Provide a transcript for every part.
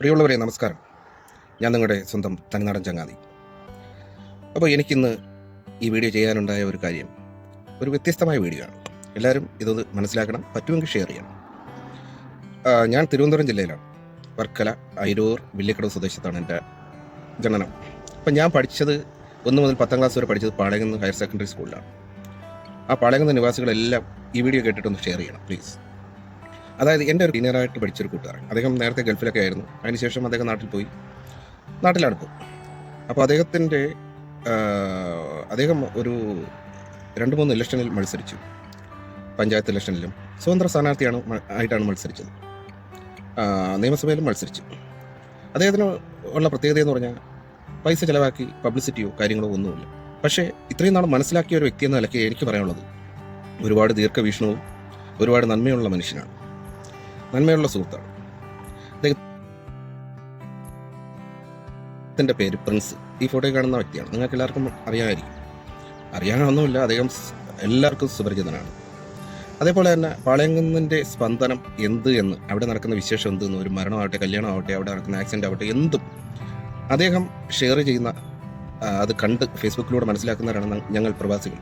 പ്രിയമുള്ളവരെ നമസ്കാരം. ഞാൻ നിങ്ങളുടെ സ്വന്തം തനിനാടൻ ചങ്ങാതി. അപ്പോൾ എനിക്കിന്ന് ഈ വീഡിയോ ചെയ്യാനുണ്ടായ ഒരു കാര്യം ഒരു വ്യത്യസ്തമായ വീഡിയോ ആണ്. എല്ലാവരും ഇതൊന്ന് മനസ്സിലാക്കണം പറ്റുമെങ്കിൽ ഷെയർ ചെയ്യണം. ഞാൻ തിരുവനന്തപുരം ജില്ലയിലാണ്. വർക്കല അയിരൂർ വില്ലിക്കടവ് സ്വദേശത്താണ് എന്റെ ജനനം. അപ്പം ഞാൻ പഠിച്ചത് ഒന്ന് മുതൽ പത്താം ക്ലാസ് വരെ പഠിച്ചത് പാളയംകുന്ന് ഹയർ സെക്കൻഡറി സ്കൂളിലാണ്. ആ പാളയംകുന്ന് നിവാസികളെല്ലാം ഈ വീഡിയോ കേട്ടിട്ടൊന്ന് ഷെയർ ചെയ്യണം പ്ലീസ് അതായത് എന്റെ ഒരു ഡിനറായിട്ട് പഠിച്ചൊരു കൂട്ടുകാരൻ. അദ്ദേഹം നേരത്തെ ഗൾഫിലൊക്കെ ആയിരുന്നു. അതിനുശേഷം അദ്ദേഹം നാട്ടിൽ പോയി. ഇപ്പോൾ അപ്പോൾ അദ്ദേഹത്തിന്റെ അദ്ദേഹം ഒരു രണ്ട് മൂന്ന് ഇലക്ഷനിൽ മത്സരിച്ചു. പഞ്ചായത്ത് ഇലക്ഷനിലും സ്വതന്ത്ര സ്ഥാനാർത്ഥിയാണ് ആയിട്ടാണ് മത്സരിച്ചത്. നിയമസഭയിലും മത്സരിച്ചു. അദ്ദേഹത്തിന് ഉള്ള പ്രത്യേകത എന്ന് പറഞ്ഞാൽ പൈസ ചിലവാക്കി പബ്ലിസിറ്റിയോ കാര്യങ്ങളോ ഒന്നുമില്ല. പക്ഷേ ഇത്രയും നാൾ മനസ്സിലാക്കിയ ഒരു വ്യക്തി എന്ന നിലയ്ക്ക് എനിക്ക് പറയാനുള്ളത് ഒരുപാട് ദീർഘവീക്ഷണവും ഒരുപാട് നന്മയുള്ള മനുഷ്യനാണ്. നന്മയുള്ള സുഹൃത്താണ്. അദ്ദേഹത്തിന്റെ പേര് പ്രിൻസ്. ഈ ഫോട്ടോയിൽ കാണുന്ന വ്യക്തിയാണ്. നിങ്ങൾക്ക് എല്ലാവർക്കും അറിയാമായിരിക്കും. അറിയാനൊന്നുമില്ല. അദ്ദേഹം എല്ലാവർക്കും സുപരിചിതനാണ്. അതേപോലെ തന്നെ പാളയങ്കുന്നിന്റെ സ്പന്ദനം എന്ത് എന്ന് അവിടെ നടക്കുന്ന വിശേഷം എന്ത് എന്ന് ഒരു മരണമാവട്ടെ കല്യാണമാവട്ടെ അവിടെ നടക്കുന്ന ആക്സിഡന്റ് ആവട്ടെ എന്തും അദ്ദേഹം ഷെയർ ചെയ്യുന്ന അത് കണ്ട് ഫേസ്ബുക്കിലൂടെ മനസ്സിലാക്കുന്നവരാണ് ഞങ്ങൾ പ്രവാസികൾ.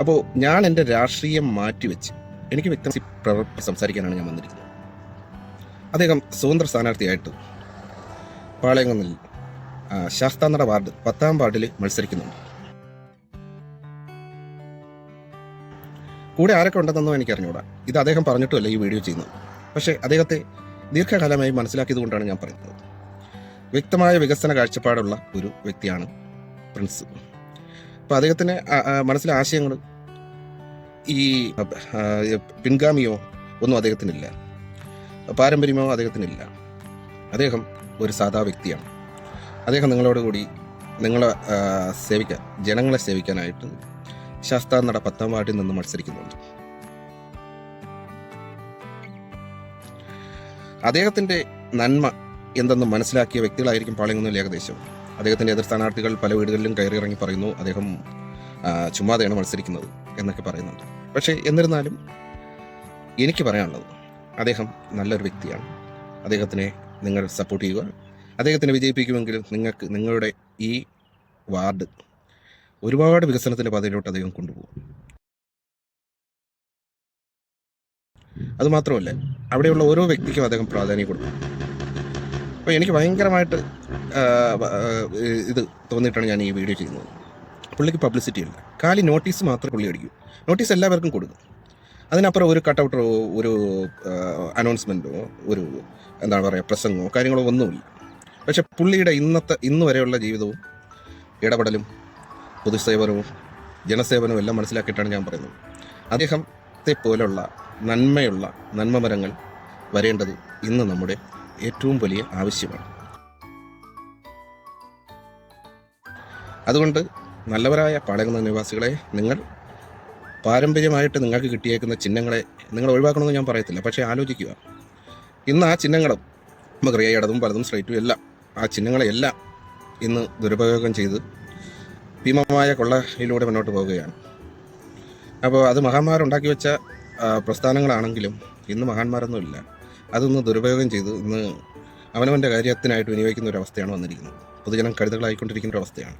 അപ്പോൾ ഞാൻ എന്റെ രാഷ്ട്രീയം മാറ്റിവെച്ച് എനിക്ക് വ്യക്തമായി പ്രവർത്തി സംസാരിക്കാനാണ് ഞാൻ വന്നിരിക്കുന്നത്. അദ്ദേഹം സ്വതന്ത്ര സ്ഥാനാർത്ഥിയായിട്ട് പാളയംകുന്നിൽ ശാസ്താനട വാർഡ് പത്താം വാർഡിൽ മത്സരിക്കുന്നുണ്ട്. കൂടെ ആരൊക്കെ ഉണ്ടെന്നോ എനിക്കറിഞ്ഞൂടാ. ഇത് അദ്ദേഹം പറഞ്ഞിട്ടുമല്ല ഈ വീഡിയോ ചെയ്യുന്നത്. പക്ഷേ അദ്ദേഹത്തെ ദീർഘകാലമായി മനസ്സിലാക്കിയത് കൊണ്ടാണ് ഞാൻ പറയുന്നത്. വ്യക്തമായ വികസന കാഴ്ചപ്പാടുള്ള ഒരു വ്യക്തിയാണ് പ്രിൻസ്. അപ്പോൾ അദ്ദേഹത്തിന് മനസ്സിലെ ആശയങ്ങൾ ഈ പിൻഗാമിയോ ഒന്നും അദ്ദേഹത്തിനില്ല. പാരമ്പര്യമോ അദ്ദേഹത്തിനില്ല. അദ്ദേഹം ഒരു സാധാ വ്യക്തിയാണ്. അദ്ദേഹം നിങ്ങളോട് കൂടി നിങ്ങളെ സേവിക്കാൻ ജനങ്ങളെ സേവിക്കാനായിട്ട് ശാസ്ത്ര നട പത്താം വാർഡിൽ നിന്ന് മത്സരിക്കുന്നുണ്ട്. അദ്ദേഹത്തിന്റെ നന്മ എന്തെന്ന് മനസ്സിലാക്കിയ വ്യക്തികളായിരിക്കും പാളയംകുന്നിൽ ഏകദേശം. അദ്ദേഹത്തിന്റെ എതിർ സ്ഥാനാർത്ഥികൾ പല വീടുകളിലും കയറി ഇറങ്ങി പറയുന്നു അദ്ദേഹം ചുമ്മാതെയാണ് മത്സരിക്കുന്നത് എന്നൊക്കെ പറയുന്നുണ്ട്. പക്ഷേ എന്നിരുന്നാലും എനിക്ക് പറയാനുള്ളത് അദ്ദേഹം നല്ലൊരു വ്യക്തിയാണ്. അദ്ദേഹത്തിനെ നിങ്ങൾ സപ്പോർട്ട് ചെയ്യുക. അദ്ദേഹത്തിനെ വിജയിപ്പിക്കുമെങ്കിൽ നിങ്ങൾക്ക് നിങ്ങളുടെ ഈ വാർഡ് ഒരുപാട് വികസനത്തിന്റെ പാതയിലോട്ട് അദ്ദേഹം കൊണ്ടുപോകും. അതുമാത്രമല്ല അവിടെയുള്ള ഓരോ വ്യക്തിക്കും അദ്ദേഹം പ്രാധാന്യം കൊടുക്കും. അപ്പോൾ എനിക്ക് ഭയങ്കരമായിട്ട് ഇത് തോന്നിയിട്ടാണ് ഞാൻ ഈ വീഡിയോ ചെയ്യുന്നത്. പുള്ളിക്ക് പബ്ലിസിറ്റി ഇല്ല. കാലി നോട്ടീസ് മാത്രമേ പുള്ളി അടിക്കൂ. നോട്ടീസ് എല്ലാവർക്കും കൊടുക്കും. അതിനപ്പുറം ഒരു കട്ടൗട്ടോ ഒരു അനൗൺസ്മെന്റോ ഒരു എന്താണ് പറയുക പ്രസംഗമോ കാര്യങ്ങളോ ഒന്നുമില്ല. പക്ഷെ പുള്ളിയുടെ ഇന്നത്തെ ഇന്ന് വരെയുള്ള ജീവിതവും ഇടപെടലും പൊതുസേവനവും ജനസേവനവും എല്ലാം മനസ്സിലാക്കിയിട്ടാണ് ഞാൻ പറയുന്നത്. അദ്ദേഹത്തെ പോലുള്ള നന്മയുള്ള നന്മമരങ്ങൾ വരേണ്ടത് ഇന്ന് നമ്മുടെ ഏറ്റവും വലിയ ആവശ്യമാണ്. അതുകൊണ്ട് നല്ലവരായ പാളയകുന്ന നിവാസികളെ നിങ്ങൾ പാരമ്പര്യമായിട്ട് നിങ്ങൾക്ക് കിട്ടിയേക്കുന്ന ചിഹ്നങ്ങളെ നിങ്ങൾ ഒഴിവാക്കണമെന്ന് ഞാൻ പറയത്തില്ല. പക്ഷേ ആലോചിക്കുക. ഇന്ന് ആ ചിഹ്നങ്ങളും നമുക്കറിയാം ഇടതും പലതും സ്ട്രൈറ്റും എല്ലാം ആ ചിഹ്നങ്ങളെല്ലാം ഇന്ന് ദുരുപയോഗം ചെയ്ത് ഭീമമായ കൊള്ളയിലൂടെ മുന്നോട്ട് പോവുകയാണ്. അപ്പോൾ അത് മഹാന്മാരുണ്ടാക്കി വെച്ച പ്രസ്ഥാനങ്ങളാണെങ്കിലും ഇന്ന് മഹാന്മാരൊന്നുമില്ല അതൊന്ന് ദുരുപയോഗം ചെയ്ത് ഇന്ന് അവനവന്റെ കാര്യത്തിനായിട്ട് വിനിയോഗിക്കുന്ന ഒരു അവസ്ഥയാണ് വന്നിരിക്കുന്നത്. പൊതുജനം കരുതകളായിക്കൊണ്ടിരിക്കുന്ന ഒരു അവസ്ഥയാണ്.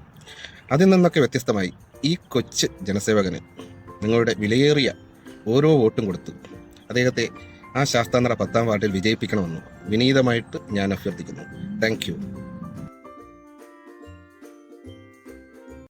അതിൽ നിന്നൊക്കെ വ്യത്യസ്തമായി ഈ കൊച്ചു ജനസേവകന് നിങ്ങളുടെ വിലയേറിയ ഓരോ വോട്ടും കൊടുത്ത് അദ്ദേഹത്തെ ആ ശാസ്താനട പത്താം വാർഡിൽ വിജയിപ്പിക്കണമെന്ന് വിനീതമായിട്ട് ഞാൻ അഭ്യർത്ഥിക്കുന്നു. താങ്ക്